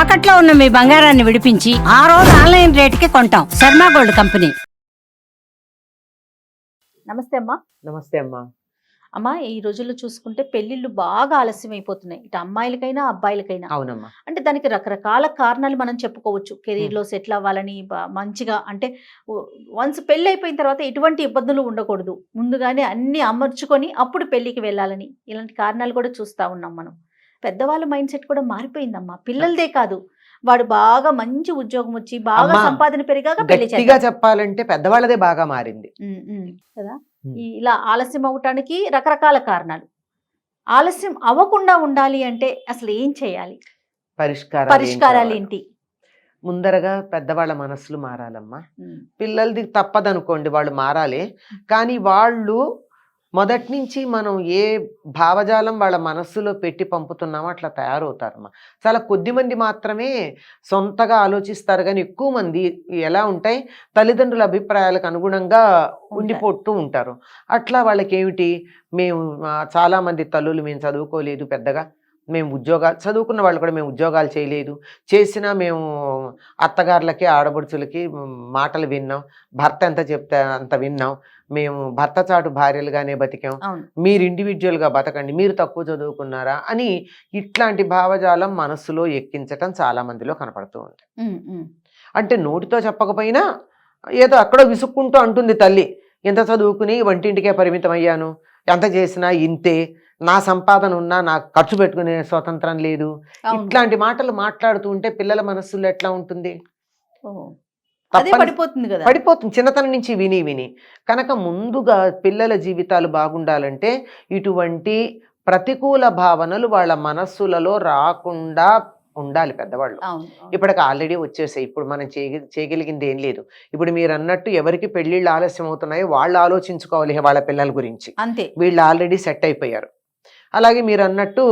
తాకట్లో ఉన్న మీ బంగారాన్ని విడిపించి ఆ రోజు ఆన్లైన్ రేటుకి కొంటాం. Sharma gold company. నమస్తే అమ్మా. నమస్తే అమ్మా. అమ్మా ఈ రోజుల్లో చూసుకుంటే పెళ్ళిళ్ళు బాగా ఆలస్యం అయిపోతున్నాయి ఇటు అమ్మాయిలకైనా అబ్బాయిలకైనా. అవునమ్మా. అంటే దానికి రకరకాల కారణాలు మనం చెప్పుకోవచ్చు. కెరీర్లో సెటిల్ అవ్వాలని బా- మంచిగా అంటే వన్స్ పెళ్ళి అయిపోయిన తర్వాత ఎటువంటి ఇబ్బందులు ఉండకూడదు. ముందుగానే అన్ని అమర్చుకొని అప్పుడు పెళ్ళికి వెళ్ళాలని. ఇలాంటి కారణాలు కూడా చూస్తా ఉన్నాం మనం. పెద్దవాళ్ళ మైండ్ సెట్ కూడా మారిపోయిందమ్మా. పిల్లలదే కాదు. వాడు బాగా మంచి ఉద్యోగం వచ్చి బాగా సంపాదన పెరిగాక పెళ్ళి గట్టిగా చేద్దాం. చెప్పాలంటే పెద్దవాళ్ళదే బాగా మారింది. కదా? ఇలా ఆలస్యం అవటానికి రకరకాల కారణాలు. ఆలస్యం అవ్వకుండా ఉండాలి అంటే అసలు ఏం చేయాలి? పరిష్కారాలు? ఏంటి? ముందరగా పెద్దవాళ్ళ మనసులు మారాలమ్మా. పిల్లలది తప్పదనుకోండి వాళ్ళు మారాలి. కానీ వాళ్ళు మొదటి నుంచి మనం ఏ భావజాలం వాళ్ళ మనస్సులో పెట్టి పంపుతున్నామో అట్లా తయారవుతారమ్మా. చాలా కొద్ది మంది మాత్రమే సొంతగా ఆలోచిస్తారు కానీ ఎక్కువ మంది ఎలా ఉంటాయి? తల్లిదండ్రుల అభిప్రాయాలకు అనుగుణంగా ఉండిపోతూ ఉంటారు. అట్లా వాళ్ళకి ఏమిటి మేము ఆ, చాలా మంది తల్లులు మేము చదువుకోలేదు పెద్దగా. మేము ఉద్యోగాలు చదువుకున్న వాళ్ళు కూడా మేము ఉద్యోగాలు చేయలేదు. చేసినా మేము అత్తగారులకి ఆడబడుచులకి మాటలు విన్నాం. భర్త ఎంత చెప్తే అంత విన్నాం. మేము భర్త చాటు భార్యలుగానే బతికాం. మీరు ఇండివిజువల్గా బతకండి. మీరు తక్కువ చదువుకున్నారా అని ఇట్లాంటి భావజాలం మనస్సులో ఎక్కించటం చాలా మందిలో కనపడుతూ ఉంది. అంటే నోటితో చెప్పకపోయినా ఏదో అక్కడో విసుక్కుంటూ అంటుంది తల్లి. ఎంత చదువుకుని వంటింటికే పరిమితం అయ్యాను ఎంత చేసినా ఇంతే. నా సంపాదన ఉన్నా నాకు ఖర్చు పెట్టుకునే స్వతంత్రం లేదు. ఇట్లాంటి మాటలు మాట్లాడుతూ ఉంటే పిల్లల మనస్సులో ఎట్లా ఉంటుంది? పడిపోతుంది కదా. పడిపోతుంది. చిన్నతనం నుంచి విని విని. కనుక ముందుగా పిల్లల జీవితాలు బాగుండాలంటే ఇటువంటి ప్రతికూల భావనలు వాళ్ళ మనస్సులలో రాకుండా ఉండాలి పెద్దవాళ్ళు. ఇప్పటికి ఆల్రెడీ వచ్చేసాయి. ఇప్పుడు మనం చేయగ చేయగలిగింది ఏం లేదు. ఇప్పుడు మీరు అన్నట్టు ఎవరికి పెళ్ళిళ్ళు ఆలస్యం అవుతున్నాయో వాళ్ళు ఆలోచించుకోవాలి వాళ్ళ పిల్లల గురించి. అంతే. వీళ్ళు ఆల్రెడీ సెట్ అయిపోయారు. అలాగే మీరు అన్నట్టు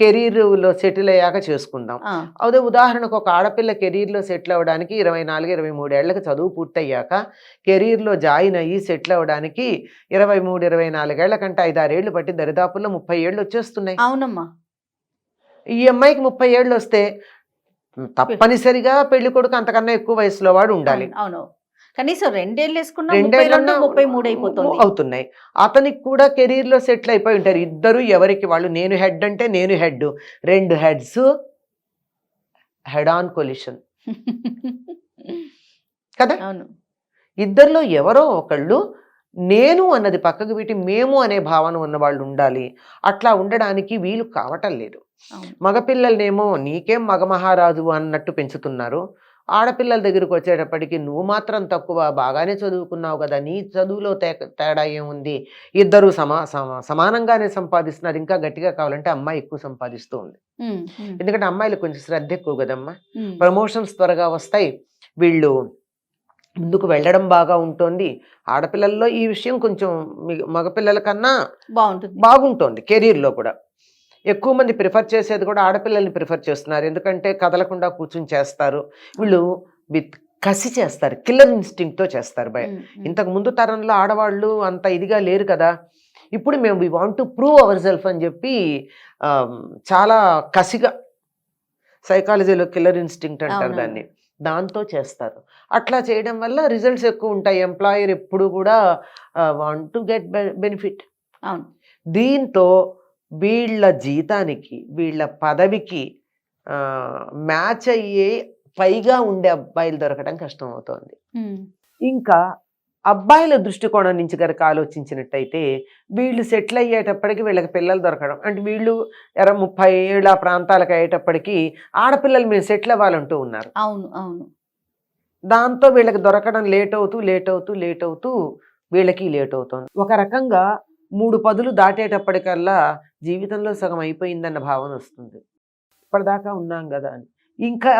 కెరీర్లో సెటిల్ అయ్యాక చేసుకుందాం. అదే ఉదాహరణకు ఒక ఆడపిల్ల కెరీర్లో సెటిల్ అవ్వడానికి ఇరవై నాలుగు ఇరవై మూడేళ్ళకు చదువు పూర్తయ్యాక కెరీర్లో జాయిన్ అయ్యి సెటిల్ అవ్వడానికి ఇరవై మూడు ఇరవై నాలుగేళ్ళ కంటే ఐదారేళ్ళు పట్టి దరిదాపుల్లో ముప్పై ఏళ్ళు వచ్చేస్తున్నాయి. అవునమ్మా. ఈ అమ్మాయికి ముప్పై ఏళ్ళు వస్తే తప్పనిసరిగా పెళ్ళి కొడుకు అంతకన్నా ఎక్కువ వయసులో వాడు ఉండాలి. అవును. కనీసం రెండేళ్ళు వేసుకున్నా ముప్పై రెండు ముప్పై మూడు అయిపోతుంది అవుతున్నాయి. అతనికి కూడా కెరీర్లో సెటిల్ అయిపోయి ఉంటారు. ఇద్దరు ఎవరికి వాళ్ళు? నేను హెడ్ అంటే నేను హెడ్. రెండు హెడ్స్ హెడ్ ఆన్ కొలిషన్. కదా? అవును. ఇద్దరిలో ఎవరో ఒకళ్ళు నేను అన్నది పక్కకు పెట్టి మేము అనే భావన ఉన్న వాళ్ళు ఉండాలి. అట్లా ఉండడానికి వీలు కావటం లేదు. మగపిల్లలనేమో నీకేం మగ మహారాజు అన్నట్టు పెంచుతున్నారు. ఆడపిల్లల దగ్గరికి వచ్చేటప్పటికి నువ్వు మాత్రం తక్కువ బాగానే చదువుకున్నావు కదా నీ చదువులో తే- తేడా ఏముంది? ఇద్దరు సమా సమా- సమానంగానే సంపాదిస్తున్నారు ఇంకా గట్టిగా కావాలంటే అమ్మాయి ఎక్కువ సంపాదిస్తూ ఉంది. ఎందుకంటే అమ్మాయిలకు కొంచెం శ్రద్ధ ఎక్కువ కదమ్మా. ప్రమోషన్స్ త్వరగా వస్తాయి. వీళ్ళు ముందుకు వెళ్ళడం బాగా ఉంటుంది. ఆడపిల్లల్లో ఈ విషయం కొంచెం మిగ- మగపిల్లల కన్నా బాగుంటుంది. బాగుంటుంది కెరీర్లో కూడా. ఎక్కువ మంది ప్రిఫర్ చేసేది కూడా ఆడపిల్లల్ని ప్రిఫర్ చేస్తున్నారు. ఎందుకంటే కదలకుండా కూర్చుని చేస్తారు. వీళ్ళు విత్ కసి చేస్తారు. కిల్లర్ ఇన్స్టింక్ట్తో చేస్తారు భయ. ఇంతకు ముందు తరంలో ఆడవాళ్ళు అంత ఇదిగా లేరు కదా. ఇప్పుడు మేము we want to prove our self అని చెప్పి చాలా కసిగా సైకాలజీలో కిల్లర్ ఇన్స్టింక్ట్ అంటారు. దాన్ని. దాంతో చేస్తారు. అట్లా చేయడం వల్ల రిజల్ట్స్ ఎక్కువ ఉంటాయి. ఎంప్లాయర్ ఎప్పుడు కూడా వాంట్ టు గెట్ బెనిఫిట్ అవును. దీంతో వీళ్ళ జీతానికి వీళ్ళ పదవికి మ్యాచ్ అయ్యే పైగా ఉండే అబ్బాయిలు దొరకడం కష్టం అవుతోంది ఇంకా అబ్బాయిల దృష్టికోణం నుంచి కనుక ఆలోచించినట్టయితే వీళ్ళు సెటిల్ అయ్యేటప్పటికి వీళ్ళకి పిల్లలు దొరకడం అంటే వీళ్ళు ఎర ముప్పై ఏళ్ళ ప్రాంతాలకు అయ్యేటప్పటికి ఆడపిల్లలు మేము సెటిల్ అవ్వాలంటూ ఉన్నారు. అవును అవును. దాంతో వీళ్ళకి దొరకడం లేట్ అవుతూ లేట్ అవుతూ లేట్ అవుతూ వీళ్ళకి లేట్ అవుతుంది. ఒక రకంగా మూడు పదులు దాటేటప్పటికల్లా జీవితంలో సగం అయిపోయిందన్న భావన వస్తుంది. ఇప్పటిదాకా ఉన్నాం కదా అని. ఇంకా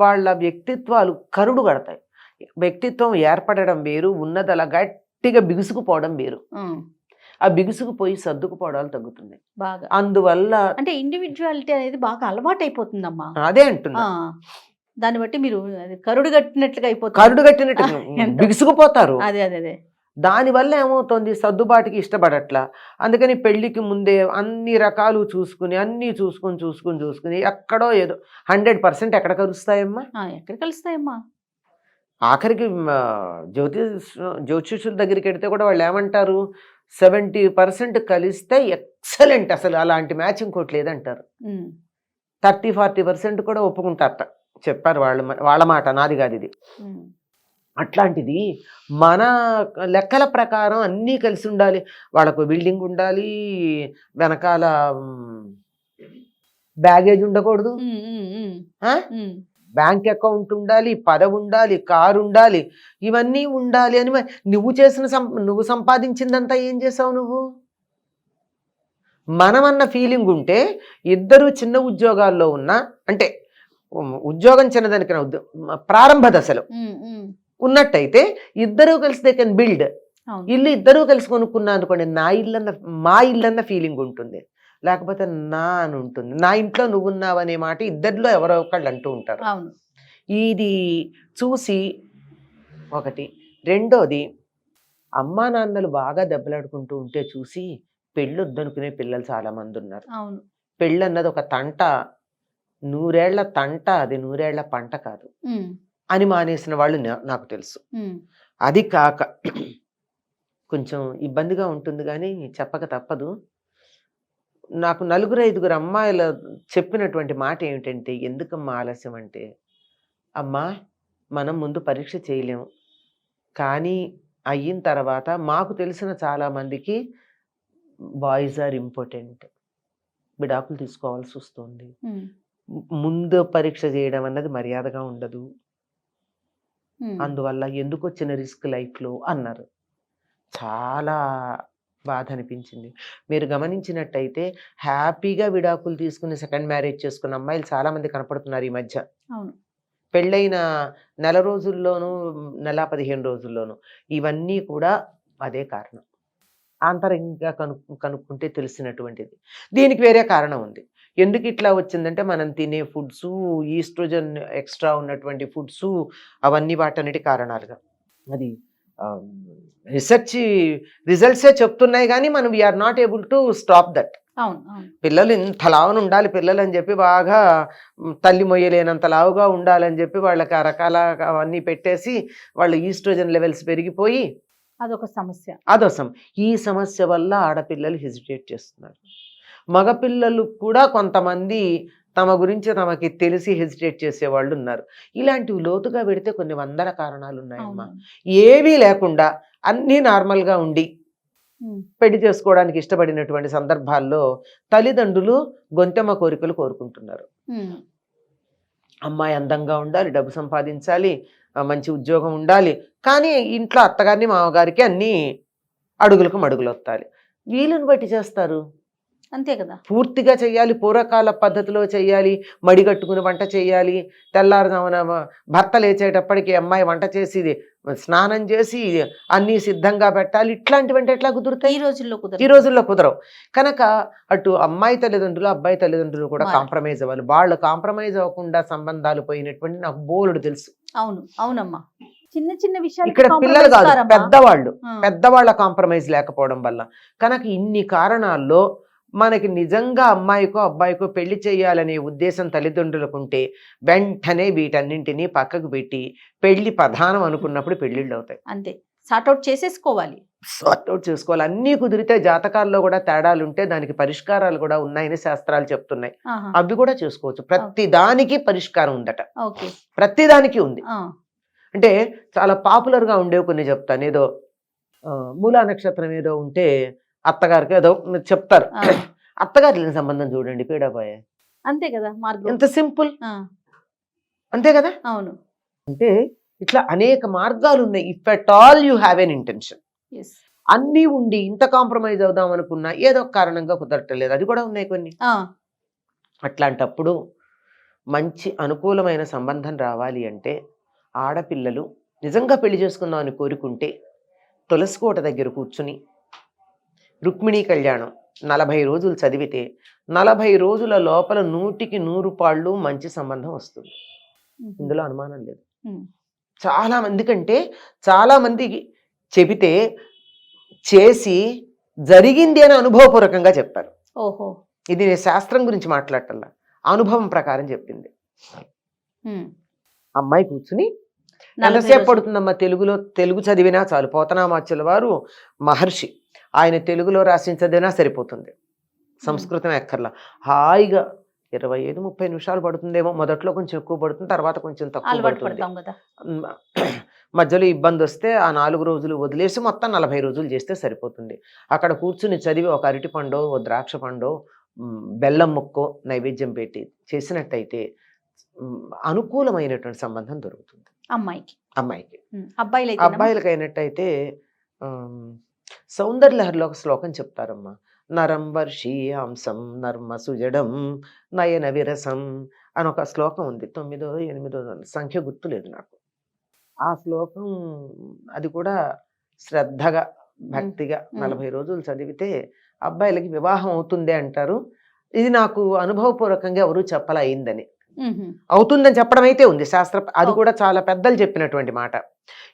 వాళ్ళ వ్యక్తిత్వాలు కరుడు కడతాయి. వ్యక్తిత్వం ఏర్పడడం వేరు ఉన్నది అలా గట్టిగా బిగుసుకుపోవడం వేరు. ఆ బిగుసుకుపోయి సర్దుకుపోవడాలు తగ్గుతున్నాయి. బాగా. అందువల్ల అంటే ఇండివిజువాలిటీ అనేది బాగా అలవాటు అయిపోతుందమ్మా అదే అంటున్నా. దాన్ని బట్టి మీరు కరుడు కట్టినట్లుగా అయిపోతుంది. కరుడు కట్టినట్టు బిగుసుకుపోతారు. అదే అదే అదే. దానివల్ల ఏమవుతుంది? సర్దుబాటుకి ఇష్టపడట్లా. అందుకని పెళ్ళికి ముందే అన్ని రకాలు చూసుకుని అన్నీ చూసుకుని చూసుకుని చూసుకుని ఎక్కడో ఏదో హండ్రెడ్ పర్సెంట్ ఎక్కడ కలుస్తాయమ్మా? ఎక్కడ కలుస్తాయమ్మా? ఆఖరికి జ్యోతిష్ జ్యోతిషుల దగ్గరికి వెడితే కూడా వాళ్ళు ఏమంటారు? సెవెంటీ పర్సెంట్ కలిస్తే ఎక్సలెంట్ అసలు అలాంటి మ్యాచ్ ఇంకోటి లేదంటారు. థర్టీ ఫార్టీ పర్సెంట్ కూడా ఒప్పుకుంటారట. చెప్పారు వాళ్ళ వాళ్ళ మాట నాది కాదు ఇది. అట్లాంటిది మన లెక్కల ప్రకారం అన్నీ కలిసి ఉండాలి. వాళ్ళకు బిల్డింగ్ ఉండాలి వెనకాల బ్యాగేజ్ ఉండకూడదు. బ్యాంక్ అకౌంట్ ఉండాలి పదవి ఉండాలి కారు ఉండాలి ఇవన్నీ ఉండాలి అని నువ్వు చేసిన సం నువ్వు సంపాదించిందంతా ఏం చేసావు నువ్వు? మనమన్న ఫీలింగ్ ఉంటే ఇద్దరు చిన్న ఉద్యోగాల్లో ఉన్నా అంటే ఉద్యోగం చిన్నదానికన్నా ఉద్యో- ప్రారంభ దశలో. ఉన్నట్టయితే ఇద్దరూ కలిసి దే కెన్ బిల్డ్ ఇల్లు ఇద్దరూ కలిసి కొనుక్కున్నా అనుకోండి నా ఇల్లన్న మా ఇల్లన్న ఫీలింగ్ ఉంటుంది. లేకపోతే నా అని ఉంటుంది. నా ఇంట్లో నువ్వు ఉన్నావు అనే మాట ఇద్దరిలో ఎవరో ఒకళ్ళు అంటూ ఉంటారు. ఇది చూసి ఒకటి. రెండోది అమ్మా నాన్నలు బాగా దెబ్బలాడుకుంటూ ఉంటే చూసి పెళ్ళొద్దనుకునే పిల్లలు చాలా మంది ఉన్నారు. అవును. పెళ్ళి అన్నది ఒక తంట. నూరేళ్ళ తంట అది నూరేళ్ళ పంట కాదు. అని మానేసిన వాళ్ళు నాకు తెలుసు. అది కాక కొంచెం ఇబ్బందిగా ఉంటుంది కానీ చెప్పక తప్పదు. నాకు నలుగురు ఐదుగురు అమ్మాయిల చెప్పినటువంటి మాట ఏమిటంటే ఎందుకమ్మా ఆలస్యం అంటే? అమ్మా మనం ముందు పరీక్ష చేయలేము కానీ అయిన తర్వాత మాకు తెలిసిన చాలా మందికి బాయ్స్ ఆర్ ఇంపార్టెంట్. విడాకులు తీసుకోవాల్సి వస్తుంది. ముందు పరీక్ష చేయడం అన్నది మర్యాదగా ఉండదు. అందువల్ల ఎందుకు వచ్చిన రిస్క్ లైఫ్లో అన్నారు. చాలా బాధ అనిపించింది మీరు గమనించినట్టయితే హ్యాపీగా విడాకులు తీసుకుని సెకండ్ మ్యారేజ్ చేసుకున్న అమ్మాయిలు చాలా మంది కనపడుతున్నారు ఈ మధ్య. అవును. పెళ్ళైన నెల రోజుల్లోనూ నెల పదిహేను రోజుల్లోనూ ఇవన్నీ కూడా అదే కారణం. ఆంతరంగా కను కనుక్కుంటే తెలిసినటువంటిది. దీనికి వేరే కారణం ఉంది. ఎందుకు ఇట్లా వచ్చిందంటే మనం తినే ఫుడ్స్ ఈస్ట్రోజన్ ఎక్స్ట్రా ఉన్నటువంటి ఫుడ్స్ అవన్నీ వాటన్నిటి కారణాలుగా. అది రీసెర్చ్ రిజల్ట్సే చెప్తున్నాయి కానీ మనం we are not able to stop that పిల్లలు ఇంత లావున ఉండాలి పిల్లలు అని చెప్పి బాగా తల్లి మొయ్యలేనంత లావుగా ఉండాలని చెప్పి వాళ్ళకి ఆ రకాల అవన్నీ పెట్టేసి వాళ్ళ ఈస్ట్రోజన్ లెవెల్స్ పెరిగిపోయి అదొక సమస్య. అదోసం ఈ సమస్య వల్ల ఆడపిల్లలు హెసిటేట్ చేస్తున్నారు. మగపిల్లలు కూడా కొంతమంది తమ గురించి తమకి తెలిసి హెసిటేట్ చేసే వాళ్ళు ఉన్నారు ఇలాంటివి లోతుగా పెడితే కొన్ని వందల కారణాలు ఉన్నాయమ్మా ఏవీ లేకుండా అన్నీ నార్మల్గా ఉండి పెళ్ళి చేసుకోవడానికి ఇష్టపడినటువంటి సందర్భాల్లో తల్లిదండ్రులు గొంతెమ్మ కోరికలు కోరుకుంటున్నారు. అమ్మాయి అందంగా ఉండాలి డబ్బు సంపాదించాలి మంచి ఉద్యోగం ఉండాలి. కానీ ఇంట్లో అత్తగారిని మామగారికి అన్నీ అడుగులకు మడుగులు వస్తాయి వీలుని బట్టి చేస్తారు? అంతే కదా? పూర్తిగా చేయాలి పూర్వకాల పద్ధతిలో చేయాలి మడిగట్టుకుని వంట చేయాలి తెల్లారుజామున భర్త లేచేటప్పటికి అమ్మాయి వంట చేసి స్నానం చేసి అన్నీ సిద్ధంగా పెట్టాలి. ఇట్లాంటివంటే ఎట్లా కుదురుతాయి? ఈ రోజుల్లో ఈ కుదరదు రోజుల్లో కుదరవు. కనుక అటు అమ్మాయి తల్లిదండ్రులు అబ్బాయి తల్లిదండ్రులు కూడా. కాంప్రమైజ్ అవ్వాలి. వాళ్ళు కాంప్రమైజ్ అవ్వకుండా సంబంధాలు పోయినటువంటి నాకు బోలుడు తెలుసు. అవును అవునమ్మా. చిన్న చిన్న విషయాలు ఇక్కడ పిల్లలు కాదు పెద్దవాళ్ళు. పెద్దవాళ్ళ కాంప్రమైజ్ లేకపోవడం వల్ల. కనుక ఇన్ని కారణాల్లో మనకి నిజంగా అమ్మాయికో అబ్బాయికో పెళ్ళి చేయాలనే ఉద్దేశం తల్లిదండ్రులకు ఉంటే వెంటనే వీటన్నింటినీ పక్కకు పెట్టి పెళ్ళి ప్రధానం అనుకున్నప్పుడు పెళ్ళిళ్ళు అవుతాయి. అంతే. సార్ట్అవుట్ చేసేసుకోవాలి. సార్ట్ అవుట్ చేసుకోవాలి. అన్నీ కుదిరితే జాతకాల్లో కూడా తేడాలు ఉంటే దానికి పరిష్కారాలు కూడా ఉన్నాయని శాస్త్రాలు చెప్తున్నాయి. అవి కూడా చేసుకోవచ్చు. ప్రతి దానికి పరిష్కారం ఉందట. ప్రతి దానికి ఉంది. అంటే చాలా పాపులర్గా ఉండేవి కొన్ని చెప్తాను. ఏదో మూలా నక్షత్రం ఏదో ఉంటే అత్తగారికి ఏదో చెప్తారు. అత్తగారి లేని సంబంధం చూడండి పీడాపోయే. అంతే కదా మార్గం. ఎంత సింపుల్. అంతే కదా? అవును. అంటే ఇట్లా అనేక మార్గాలు ఉన్నాయి if at all you have an intention. అన్నీ ఉండి ఇంత కాంప్రమైజ్ అవుదాం అనుకున్నా ఏదో కారణంగా కుదరటలేదు. అది కూడా ఉన్నాయి కొన్ని. అట్లాంటప్పుడు మంచి అనుకూలమైన సంబంధం రావాలి అంటే ఆడపిల్లలు నిజంగా పెళ్ళి చేసుకుందాం అని కోరుకుంటే తులసికోట దగ్గర కూర్చుని రుక్మిణీ కళ్యాణం. నలభై రోజులు చదివితే నలభై రోజుల లోపల నూటికి నూరు పాళ్ళు మంచి సంబంధం వస్తుంది. ఇందులో అనుమానం లేదు. చాలా మంది కంటే చాలా మందికి చెబితే చేసి జరిగింది అని అనుభవపూర్వకంగా చెప్పారు. ఓహో. ఇది నేను శాస్త్రం గురించి మాట్లాడటల్లా అనుభవం ప్రకారం చెప్పింది. అమ్మాయి కూర్చుని ఎంతసేపు. పడుతుందమ్మా తెలుగులో? తెలుగు చదివినా చాలు. పోతనామాచుల వారు మహర్షి. ఆయన తెలుగులో రాసిన చదివినా సరిపోతుంది. సంస్కృతం ఎక్కర్లా. హాయిగా ఇరవై ఐదు ముప్పై నిమిషాలు పడుతుందేమో. మొదట్లో కొంచెం ఎక్కువ పడుతుంది తర్వాత కొంచెం తక్కువ పడుతుంది. మధ్యలో ఇబ్బంది వస్తే ఆ నాలుగు రోజులు వదిలేసి మొత్తం నలభై రోజులు చేస్తే సరిపోతుంది. అక్కడ కూర్చుని చదివి ఒక అరటి పండో ఓ ద్రాక్ష పండో బెల్లం ముక్కో నైవేద్యం పెట్టి చేసినట్టయితే అనుకూలమైనటువంటి సంబంధం దొరుకుతుంది. అమ్మాయికి. అమ్మాయికి. అబ్బాయిలకి అయినట్టయితే సౌందర్యలహరిలో ఒక శ్లోకం చెప్తారమ్మా. నరం వర్షీయాంసం నర్మ సుజడం నయన విరసం అని ఒక శ్లోకం ఉంది. తొమ్మిదో ఎనిమిదో సంఖ్య గుర్తులేదు నాకు. ఆ శ్లోకం అది కూడా శ్రద్ధగా భక్తిగా. నలభై రోజులు చదివితే అబ్బాయిలకి వివాహం అవుతుంది అంటారు. ఇది నాకు అనుభవపూర్వకంగా ఎవరు చెప్పలా అయిందని. అవుతుందని చెప్పడం అయితే ఉంది. శాస్త్ర అది. కూడా చాలా పెద్దలు చెప్పినటువంటి మాట.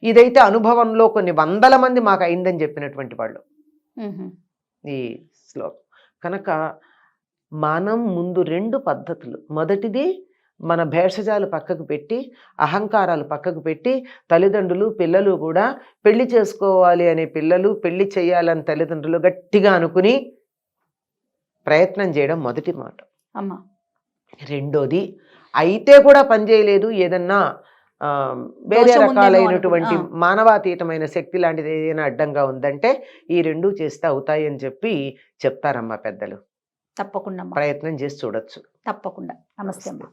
ఇదైతే అనుభవంలో కొన్ని వందల మంది మాకు అయిందని చెప్పినటువంటి వాళ్ళు. ఈ శ్లోకం. కనుక మనం ముందు రెండు పద్ధతులు. మొదటిది మన భేషజాలు పక్కకు పెట్టి అహంకారాలు పక్కకు పెట్టి తల్లిదండ్రులు పిల్లలు కూడా పెళ్ళి చేసుకోవాలి అనే పిల్లలు పెళ్ళి చేయాలని తల్లిదండ్రులు గట్టిగా అనుకుని ప్రయత్నం చేయడం మొదటి మాట. అమ్మా. రెండోది అయితే కూడా పనిచేయలేదు ఏదన్నా ఆ, వేరే రకాలైనటువంటి మానవాతీతమైన శక్తి లాంటిది ఏదైనా అడ్డంగా ఉందంటే ఈ రెండు చేస్తే అవుతాయి అని చెప్పి చెప్తారమ్మా పెద్దలు. తప్పకుండా ప్రయత్నం చేసి చూడొచ్చు. తప్పకుండా. నమస్తే అమ్మా.